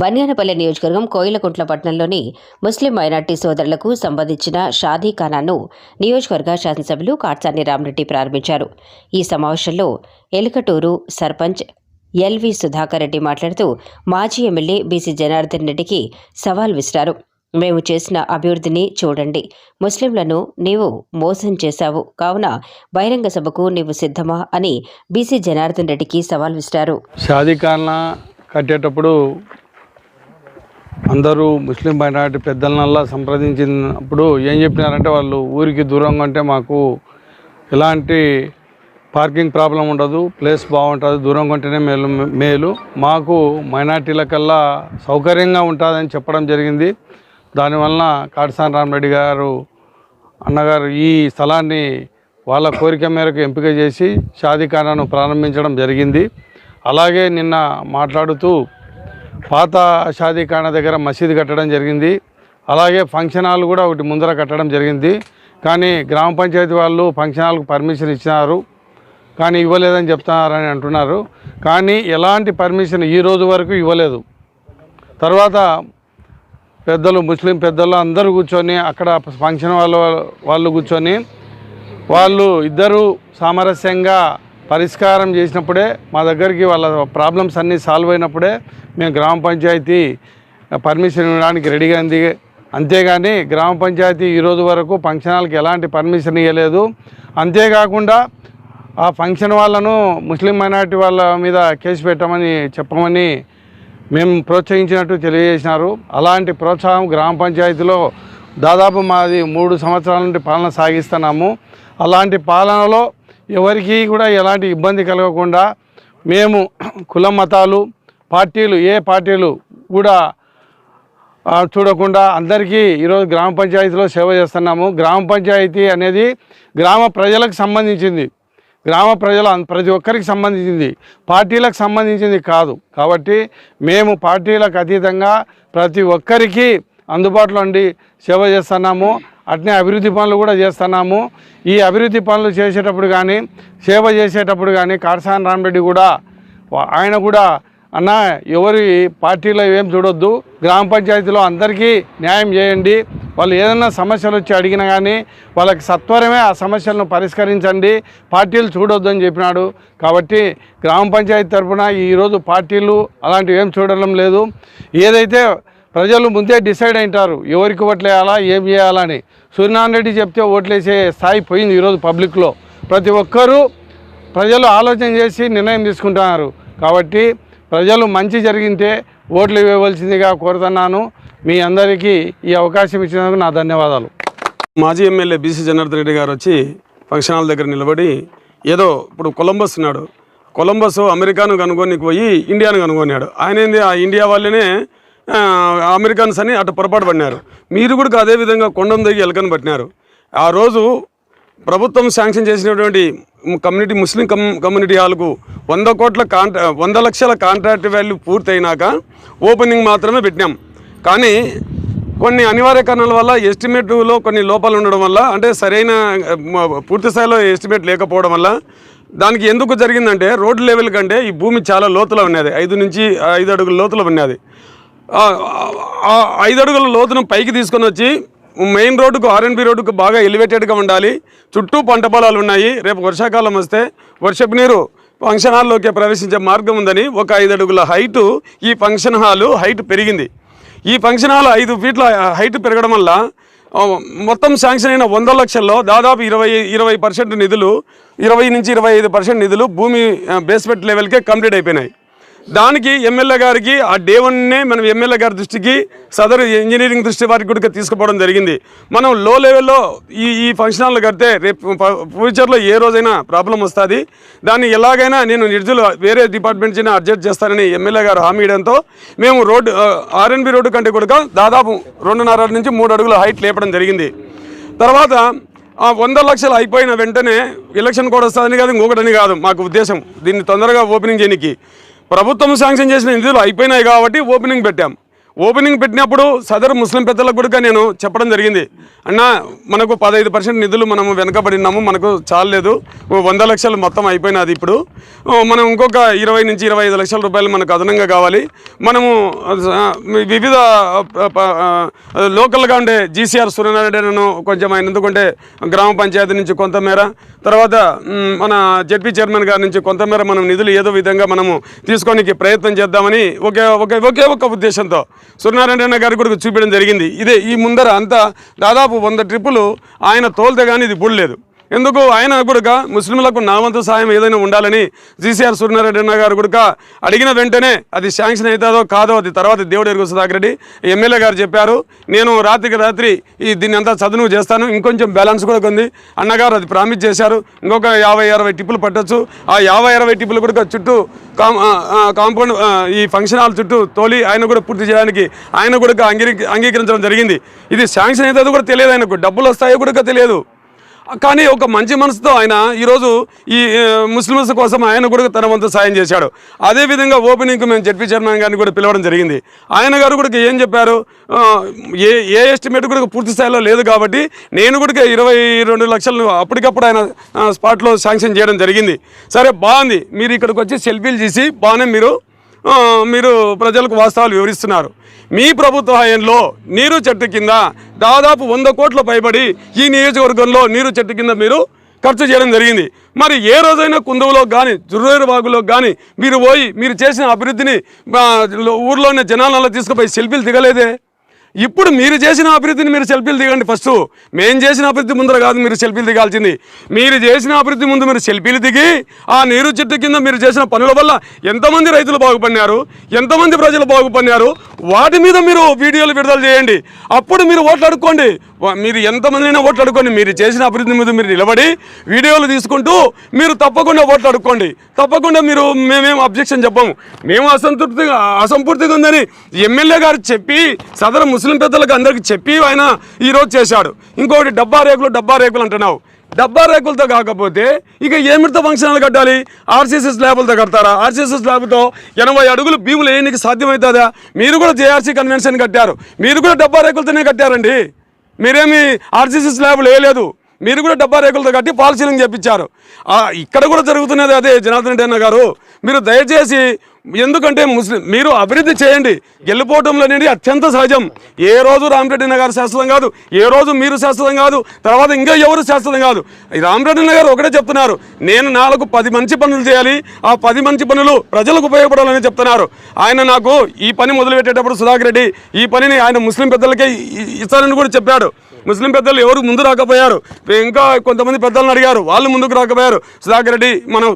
బనియానపల్లి నియోజకవర్గం కోయిలకుంట్ల పట్టణంలోని ముస్లిం మైనార్టీ సోదరులకు సంబంధించిన షాదీ ఖానాను నియోజకవర్గ శాసనసభ్యులు కాట్సాని రామరెడ్డి ప్రారంభించారు. ఈ సమావేశంలో ఎలుకటూరు సర్పంచ్ ఎల్వి సుధాకర్ రెడ్డి మాట్లాడుతూ మాజీ ఎమ్మెల్యే బీసీ జనార్దన్ రెడ్డికి సవాల్ విసిరారు. మేము చేసిన అభివృద్ధిని చూడండి. ముస్లింలను నీవు మోసం చేశావు. కావున బహిరంగ సభకు నీవు సిద్ధమా? అని బీసీ జనార్దన్ రెడ్డికి సవాల్ విసిరారు. షాదీఖానా కట్టేటప్పుడు అందరూ ముస్లిం మైనార్టీ పెద్దలనల్లా సంప్రదించినప్పుడు ఏం చెప్పినారంటే వాళ్ళు ఊరికి దూరంగా ఉంటే మాకు ఎలాంటి పార్కింగ్ ప్రాబ్లం ఉండదు ప్లేస్ బాగుంటుంది దూరంగా ఉంటేనే మేలు మేలు. మాకు మైనార్టీలకల్లా సౌకర్యంగా ఉంటుందని చెప్పడం జరిగింది. దానివలన కాటసాని రామరెడ్డి గారు అన్నగారు ఈ స్థలాన్ని వాళ్ళ కోరిక మేరకు ఎంపిక చేసి షాదీఖానాను ప్రారంభించడం జరిగింది. అలాగే నిన్న మాట్లాడుతూ పాత షాదీఖానా దగ్గర మసీదు కట్టడం జరిగింది. అలాగే ఫంక్షన్ హాల్ కూడా ఒకటి ముందర కట్టడం జరిగింది. కానీ గ్రామ పంచాయతీ వాళ్ళు ఫంక్షన్ హాల్కు పర్మిషన్ ఇచ్చినారు. కానీ ఇవ్వలేదని చెప్తున్నారని అంటున్నారు. కానీ ఎలాంటి పర్మిషన్ ఈ రోజు వరకు ఇవ్వలేదు. తర్వాత పెద్దలు ముస్లిం పెద్దలు అందరూ కూర్చొని అక్కడ ఫంక్షన్ వాళ్ళ వాళ్ళు కూర్చొని వాళ్ళు ఇద్దరు సామరస్యంగా పరిష్కారం చేసినప్పుడే మా దగ్గరికి వాళ్ళ ప్రాబ్లమ్స్ అన్నీ సాల్వ్ అయినప్పుడే మేము గ్రామ పంచాయతీ పర్మిషన్ ఇవ్వడానికి రెడీగా ఉంది. అంతేగాని గ్రామ పంచాయతీ ఈరోజు వరకు ఫంక్షన్ హాల్కి ఎలాంటి పర్మిషన్ ఇవ్వలేదు అంతేకాకుండా ఆ ఫంక్షన్ వాళ్ళను ముస్లిం మైనార్టీ వాళ్ళ మీద కేసు పెట్టమని చెప్పమని మేము ప్రోత్సహించినట్టు తెలియజేసినారు. అలాంటి ప్రోత్సాహం గ్రామ పంచాయతీలో దాదాపు మాది మూడు సంవత్సరాల నుండి పాలన సాగిస్తున్నాము. అలాంటి పాలనలో ఎవరికి కూడా ఎలాంటి ఇబ్బంది కలగకుండా మేము కుల మతాలు పార్టీలు ఏ పార్టీలు కూడా చూడకుండా అందరికీ ఈరోజు గ్రామ పంచాయతీలో సేవ చేస్తున్నాము. గ్రామ పంచాయతీ అనేది గ్రామ ప్రజలకు సంబంధించింది. గ్రామ ప్రజల ప్రతి ఒక్కరికి సంబంధించింది. పార్టీలకు సంబంధించింది కాదు. కాబట్టి మేము పార్టీలకు అతీతంగా ప్రతి ఒక్కరికి అందుబాటులో ఉండి సేవ చేస్తున్నాము. అట్నే అభివృద్ధి పనులు కూడా చేస్తున్నాము. ఈ అభివృద్ధి పనులు చేసేటప్పుడు కానీ సేవ చేసేటప్పుడు కానీ కారసాని రామరెడ్డి కూడా ఆయన కూడా అన్న ఎవరి పార్టీలో ఏం చూడొద్దు. గ్రామ పంచాయతీలో అందరికీ న్యాయం చేయండి. వాళ్ళు ఏదైనా సమస్యలు వచ్చి అడిగినా కానీ వాళ్ళకి సత్వరమే ఆ సమస్యలను పరిష్కరించండి. పార్టీలు చూడొద్దు అని చెప్పినాడు. కాబట్టి గ్రామ పంచాయతీ తరఫున ఈరోజు పార్టీలు అలాంటివి ఏం చూడడం లేదు. ఏదైతే ప్రజలు ముందే డిసైడ్ అయింటారు ఎవరికి ఓట్లు వేయాలా ఏం చేయాలని సూర్యనారాయణ రెడ్డి చెప్తే ఓట్లేసే స్థాయి పోయింది ఈరోజు పబ్లిక్లో. ప్రతి ఒక్కరూ ప్రజలు ఆలోచన చేసి నిర్ణయం తీసుకుంటున్నారు. కాబట్టి ప్రజలు మంచి జరిగితే ఓట్లు ఇవ్వవలసిందిగా కోరుతున్నాను. మీ అందరికీ ఈ అవకాశం ఇచ్చినందుకు నా ధన్యవాదాలు. మాజీ ఎమ్మెల్యే బీసీ జనార్దన్ రెడ్డి గారు వచ్చి ఫంక్షన్ హాల్ దగ్గర నిలబడి ఏదో ఇప్పుడు కొలంబస్ ఉన్నాడు. కొలంబస్ అమెరికాను కనుగొని పోయి ఇండియాను కనుగొన్నాడు. ఆయనంది ఆ ఇండియా వాళ్ళనే అమెరికన్స్ అని అటు పొరపాటు పడినారు. మీరు కూడా అదే విధంగా కొండం దిగి ఎలకని పట్టినారు. ఆ రోజు ప్రభుత్వం శాంక్షన్ చేసినటువంటి కమ్యూనిటీ ముస్లిం కమ్ కమ్యూనిటీ హాల్కు వంద కోట్ల కాంట్రా వంద లక్షల కాంట్రాక్ట్ వాల్యూ పూర్తయినాక ఓపెనింగ్ మాత్రమే పెట్టినాం. కానీ కొన్ని అనివార్య కారణాల వల్ల ఎస్టిమేట్లో కొన్ని లోపాలు ఉండడం వల్ల అంటే సరైన పూర్తి స్థాయిలో ఎస్టిమేట్ లేకపోవడం వల్ల దానికి ఎందుకు జరిగిందంటే రోడ్ లెవెల్ కంటే ఈ భూమి చాలా లోతులో ఉన్నది. ఐదు నుంచి ఐదు అడుగుల లోతులో ఉన్నది. ఐదు అడుగుల లోతును పైకి తీసుకొని వచ్చి మెయిన్ రోడ్డుకు ఆర్ఎన్బి రోడ్డుకు బాగా ఎలివేటెడ్గా ఉండాలి. చుట్టూ పంట పొలాలు ఉన్నాయి. రేపు వర్షాకాలం వస్తే వర్షపు నీరు ఫంక్షన్ హాల్లోకి ప్రవేశించే మార్గం ఉందని ఒక ఐదు అడుగుల హైటు ఈ ఫంక్షన్ హాలు హైట్ పెరిగింది. ఈ ఫంక్షన్ హాల్ ఐదు ఫీట్ల హైట్ పెరగడం వల్ల మొత్తం శాంక్షన్ అయిన వంద లక్షల్లో దాదాపు ఇరవై ఇరవై పర్సెంట్ నిధులు ఇరవై నుంచి ఇరవై ఐదు పర్సెంట్ నిధులు భూమి బేస్మెంట్ లెవెల్కే కంప్లీట్ అయిపోయినాయి. దానికి ఎమ్మెల్యే గారికి ఆ డే వన్నే మనం ఎమ్మెల్యే గారి దృష్టికి సదరు ఇంజనీరింగ్ దృష్టి వారికి కూడా తీసుకుపోవడం జరిగింది. మనం లో లెవెల్లో ఈ ఈ ఫంక్షన్ హాల్ కడితే రేపు ఫ్యూచర్లో ఏ రోజైనా ప్రాబ్లం వస్తుంది. దాన్ని ఎలాగైనా నేను నిధులు వేరే డిపార్ట్మెంట్ నుంచి అడ్జస్ట్ చేస్తానని ఎమ్మెల్యే గారు హామీ ఇవ్వడంతో మేము రోడ్డు ఆర్ఎన్బి రోడ్డు కంటే కూడా దాదాపు రెండున్నర నుంచి మూడు అడుగుల హైట్ లేపడం జరిగింది. తర్వాత ఆ వంద లక్షలు అయిపోయిన వెంటనే ఎలక్షన్ కూడా వస్తుందని కాదు ఇంకొకటని కాదు మాకు ఉద్దేశం. దీన్ని తొందరగా ఓపెనింగ్ చేయడానికి ప్రభుత్వం శాంక్షన్ చేసిన నిధులు అయిపోయినాయి కాబట్టి ఓపెనింగ్ పెట్టాం. ఓపెనింగ్ పెట్టినప్పుడు సదరు ముస్లిం పెద్దలకు కూడా నేను చెప్పడం జరిగింది. అన్న మనకు పదహైదు పర్సెంట్ నిధులు మనము వెనకబడినాము మనకు చాలలేదు. వంద లక్షలు మొత్తం అయిపోయినది ఇప్పుడు. మనం ఇంకొక ఇరవై నుంచి ఇరవై ఐదు లక్షల రూపాయలు మనకు అదనంగా కావాలి. మనము వివిధ లోకల్గా ఉండే జీసీఆర్ సూర్యనారాయణను కొంచెం ఆయన ఎందుకంటే గ్రామ పంచాయతీ నుంచి కొంతమేర తర్వాత మన జడ్పీ చైర్మన్ గారి నుంచి కొంతమేర మనం నిధులు ఏదో విధంగా మనము తీసుకోనికి ప్రయత్నం చేద్దామని ఒకే ఒకే ఒకే ఒక్క ఉద్దేశంతో సూర్యనారాయణ గారికి కూడా చూపించడం జరిగింది. ఇదే ఈ ముందర అంతా దాదాపు వంద ట్రిప్పులు ఆయన తోలితే కానీ ఇది బుడలేదు ఎందుకు? ఆయన కూడా ముస్లింలకు నావంతు సాయం ఏదైనా ఉండాలని జీసీఆర్ సూర్యనారాయణ గారు కూడా అడిగిన వెంటనే అది శాంక్షన్ అవుతుందో కాదో అది తర్వాత దేవుడు ఎరుగు సుధాకర్ రెడ్డి ఎమ్మెల్యే గారు చెప్పారు. నేను రాత్రికి రాత్రి ఈ దీన్ని అంతా చదువు చేస్తాను. ఇంకొంచెం బ్యాలెన్స్ కూడా ఉంది. అన్నగారు అది ప్రామిస్ చేశారు. ఇంకొక యాభై అరవై టిప్పులు పట్టొచ్చు. ఆ యాభై అరవై టిప్పులు కూడా చుట్టూ కాం కాంపౌండ్ ఈ ఫంక్షన్ హాల్ చుట్టూ తోలి ఆయన కూడా పూర్తి చేయడానికి ఆయన కూడా అంగీ అంగీకరించడం జరిగింది. ఇది శాంక్షన్ అవుతుందో కూడా తెలియదు ఆయనకు. డబ్బులు వస్తాయో కూడా తెలియదు. కానీ ఒక మంచి మనసుతో ఆయన ఈరోజు ఈ ముస్లిమ్స్ కోసం ఆయన కూడా తన వంతు సాయం చేశాడు. అదేవిధంగా ఓపెనింగ్కి మేము జడ్పీ చైర్మన్ గారిని కూడా పిలవడం జరిగింది. ఆయన గారు కూడా ఏం చెప్పారు? ఏ ఏ ఎస్టిమేట్ కూడా పూర్తి స్థాయిలో లేదు కాబట్టి నేను కూడా ఇరవై రెండు లక్షలు అప్పటికప్పుడు ఆయన స్పాట్లో శాంక్షన్ చేయడం జరిగింది. సరే బాగుంది. మీరు ఇక్కడికి వచ్చి సెల్ఫీలు చేసి బాగానే మీరు మీరు ప్రజలకు వాస్తవాలు వివరిస్తున్నారు. మీ ప్రభుత్వ హయంలో నీరు చెట్టు కింద దాదాపు వంద కోట్ల పైబడి ఈ నియోజకవర్గంలో నీరు చెట్టు కింద మీరు ఖర్చు చేయడం జరిగింది. మరి ఏ రోజైనా కుందువులో కానీ జుర్రేరు బాగులో కానీ మీరు పోయి మీరు చేసిన అభివృద్ధిని ఊర్లోనే జనాలలో తీసుకుపోయి సెల్ఫీలు దిగలేదే? ఇప్పుడు మీరు చేసిన అభివృద్ధిని మీరు సెల్ఫీలు దిగండి ఫస్ట్. మేము చేసిన అభివృద్ధి ముందర కాదు మీరు సెల్ఫీలు దిగాల్సింది. మీరు చేసిన అభివృద్ధి ముందు మీరు సెల్ఫీలు దిగి ఆ నీరు చెట్టు కింద మీరు చేసిన పనుల వల్ల ఎంతమంది రైతులు బాగుపడినారు ఎంతమంది ప్రజలు బాగుపడినారు వాటి మీద మీరు వీడియోలు విడుదల చేయండి. అప్పుడు మీరు ఓట్లు అడుక్కోండి. మీరు ఎంతమందినైనా అయినా ఓట్లాడుకోండి మీరు చేసిన అభివృద్ధి మీద మీరు నిలబడి వీడియోలు తీసుకుంటూ మీరు తప్పకుండా ఓట్లాడుకోండి తప్పకుండా మీరు మేమేం అబ్జెక్షన్ చెప్పము. మేము అసంతృప్తిగా అసంపూర్తిగా ఉందని ఎమ్మెల్యే గారు చెప్పి సదరు ముస్లిం పెద్దలకు అందరికీ చెప్పి ఆయన ఈరోజు చేశాడు. ఇంకొకటి డబ్బా రేకులు డబ్బా రేకులు అంటున్నావు. డబ్బా రేకులతో కాకపోతే ఇక ఏమిటితో ఫంక్షన్లు కట్టాలి? ఆర్సీసీ స్లాబులతో కడతారా? ఆర్సీసీ స్లాబ్తో ఎనభై అడుగులు భీములు వేయడానికి సాధ్యమవుతుందా? మీరు కూడా జేఆర్సీ కన్వెన్షన్ కట్టారు. మీరు కూడా డబ్బా రేకులతోనే కట్టారండి. మీరేమి ఆర్సీసీ స్లాబ్లు వేయలేదు. మీరు కూడా డబ్బా రేకులతో కట్టి పాలసీలింగ్ చెప్పించారు చేపించారు ఇక్కడ కూడా జరుగుతున్నది అదే జనార్దన్ రెడ్డి అన్న గారు. మీరు దయచేసి ఎందుకంటే ముస్లిం మీరు అభివృద్ధి చేయండి. గెలిపోవటంలో అనేది అత్యంత సహజం. ఏ రోజు రామరెడ్డి గారు శాశ్వతం కాదు ఏ రోజు మీరు శాశ్వతం కాదు తర్వాత ఇంకా ఎవరు శాశ్వతం కాదు. రామరెడ్డి గారు ఒకటే చెప్తున్నారు. నేను నాలుగు పది మంచి పనులు చేయాలి. ఆ పది మంచి పనులు ప్రజలకు ఉపయోగపడాలని చెప్తున్నారు. ఆయన నాకు ఈ పని మొదలుపెట్టేటప్పుడు సుధాకర్ రెడ్డి ఈ పనిని ఆయన ముస్లిం పెద్దలకే ఇ- ఇస్తారని కూడా చెప్పాడు. ముస్లిం పెద్దలు ఎవరు ముందు రాకపోయారు? ఇంకా కొంతమంది పెద్దలను అడిగారు. వాళ్ళు ముందుకు రాకపోయారు. సుధాకర్ రెడ్డి మనం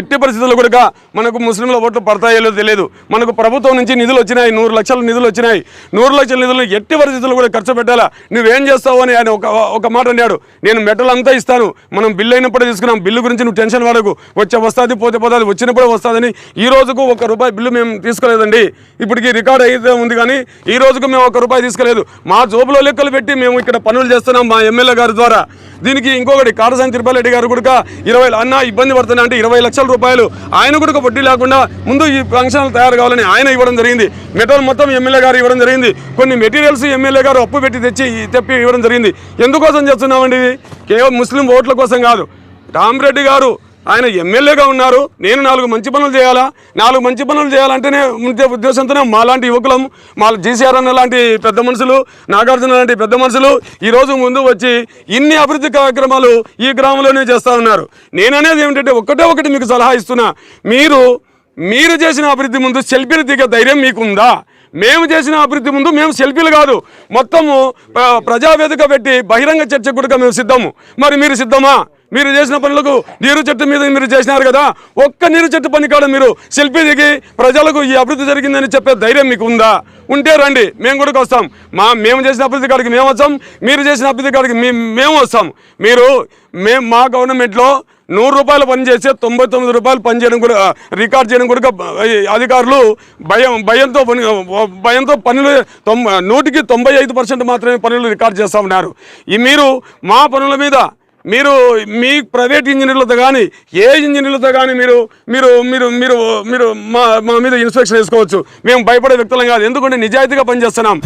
ఎట్టి పరిస్థితుల్లో కూడా మనకు ముస్లింల ఓట్లు పడతాయో తెలియదు. మనకు ప్రభుత్వం నుంచి నిధులు వచ్చినాయి. నూరు లక్షల నిధులు వచ్చినాయి. నూరు లక్షల నిధులు ఎట్టి పరిస్థితుల్లో కూడా ఖర్చు పెట్టాలా? నువ్వేం చేస్తావు అని ఆయన ఒక ఒక మాట అన్నాడు. నేను మెటల్ అంతా ఇస్తాను. మనం బిల్లు అయినప్పుడే తీసుకున్నాం. బిల్లు గురించి నువ్వు టెన్షన్ పడకు. వచ్చే వస్తుంది పోతే పోతుంది వచ్చినప్పుడే వస్తుందని ఈ రోజుకు ఒక రూపాయి బిల్లు మేము తీసుకోలేదండి. ఇప్పటికి రికార్డ్ అయితే ఉంది కానీ ఈ రోజుకు మేము ఒక రూపాయి తీసుకోలేదు. మా జోబులో లెక్కలు పెట్టి మేము ఇక్కడ పనులు చేస్తున్నాం మా ఎమ్మెల్యే గారి ద్వారా. దీనికి ఇంకొకటి కాటసాని తిరుపతిరెడ్డి గారు కూడా ఇరవై అన్న ఇబ్బంది పడుతున్నా అంటే ఇరవై లక్షల రూపాయలు ఆయన కూడా వడ్డీ లేకుండా ముందు ఈ ఫంక్షన్లు తయారు కావాలని ఆయన ఇవ్వడం జరిగింది. మెటల్ మొత్తం ఎమ్మెల్యే గారు ఇవ్వడం జరిగింది. కొన్ని మెటీరియల్స్ ఎమ్మెల్యే గారు అప్పు పెట్టి తెచ్చి తెప్పి ఇవ్వడం జరిగింది. ఎందుకోసం చేస్తున్నామండి ఇది? కేవలం ముస్లిం ఓట్ల కోసం కాదు. రామరెడ్డి గారు ఆయన ఎమ్మెల్యేగా ఉన్నారు. నేను నాలుగు మంచి పనులు చేయాలా? నాలుగు మంచి పనులు చేయాలంటేనే ఉంటే ఉద్దేశంతోనే మాలాంటి యువకులం మా జీసీఆర్ అన్న లాంటి పెద్ద మనుషులు నాగార్జున లాంటి పెద్ద మనుషులు ఈరోజు ముందు వచ్చి ఇన్ని అభివృద్ధి కార్యక్రమాలు ఈ గ్రామంలోనే చేస్తూ ఉన్నారు. నేననేది ఏమిటంటే ఒకటే ఒకటి మీకు సలహా ఇస్తున్నా. మీరు మీరు చేసిన అభివృద్ధి ముందు సెల్ఫీలు దిగే ధైర్యం మీకుందా? మేము చేసిన అభివృద్ధి ముందు మేము సెల్ఫీలు కాదు. మొత్తము ప్ర- ప్రజావేదిక పెట్టి బహిరంగ చర్చ కూడా మేము సిద్ధము. మరి మీరు సిద్ధమా? మీరు చేసిన పనులకు నీరు చెట్టు మీద మీరు చేసినారు కదా ఒక్క నీరు చెట్టు పని కాడ మీరు సెల్ఫీ దిగి ప్రజలకు ఈ అభివృద్ధి జరిగిందని చెప్పే ధైర్యం మీకు ఉందా? ఉంటే రండి మేము కూడా వస్తాం. మా మేము చేసిన అభివృద్ధి కాడికి మేము వస్తాం మీరు చేసిన అభివృద్ధి కాడికి మేము వస్తాం. మీరు మేము మా గవర్నమెంట్లో నూరు రూపాయలు పనిచేస్తే తొంభై తొమ్మిది రూపాయలు పని చేయడం కూడా రికార్డ్ చేయడం కూడా అధికారులు భయం భయంతో పని భయంతో పనులు తొంభై నూటికి తొంభై ఐదు పర్సెంట్ మాత్రమే పనులు రికార్డ్ చేస్తూ ఉన్నారు. ఈ మీరు మా పనుల మీద మీరు మీ ప్రైవేట్ ఇంజనీర్లతో కానీ ఏ ఇంజనీర్లతో కానీ మీరు మీరు మీరు మీరు మీరు మా మా మీద ఇన్స్పెక్షన్ వేసుకోవచ్చు. మేము భయపడే వ్యక్తులం కాదు. ఎందుకంటే నిజాయితీగా పనిచేస్తున్నాం.